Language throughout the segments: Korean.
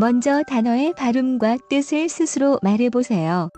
먼저 단어의 발음과 뜻을 스스로 말해보세요.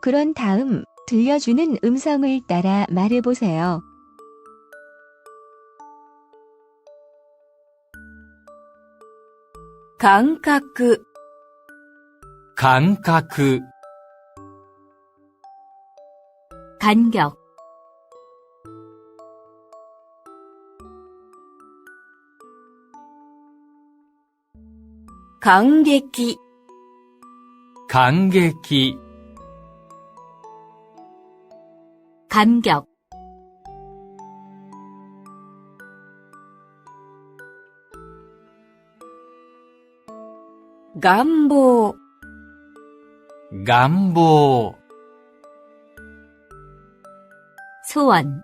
그런 다음 들려주는 음성을 따라 말해보세요. 감각 감각 간격 感激、感激、 감격, 願望、願望、 소원,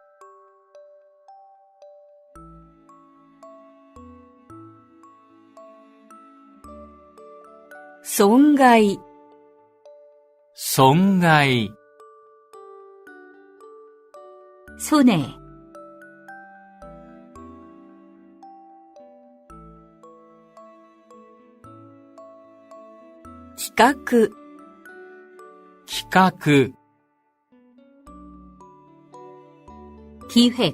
損害、損害、 손해, 企画、企画、 기획,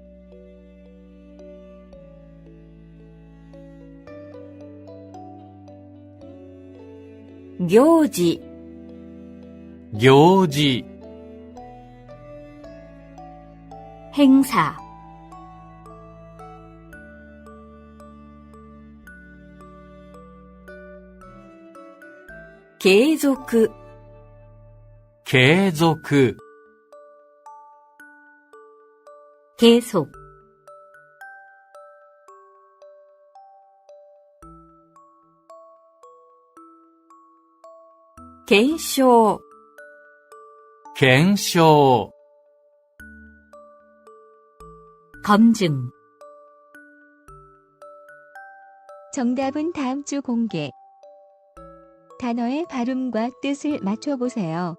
行事、行事、 행사, 継続、継続、 계속, 検証、検証、 검증, 정답은 다음 주 공개. 단어의 발음과 뜻을 맞춰보세요.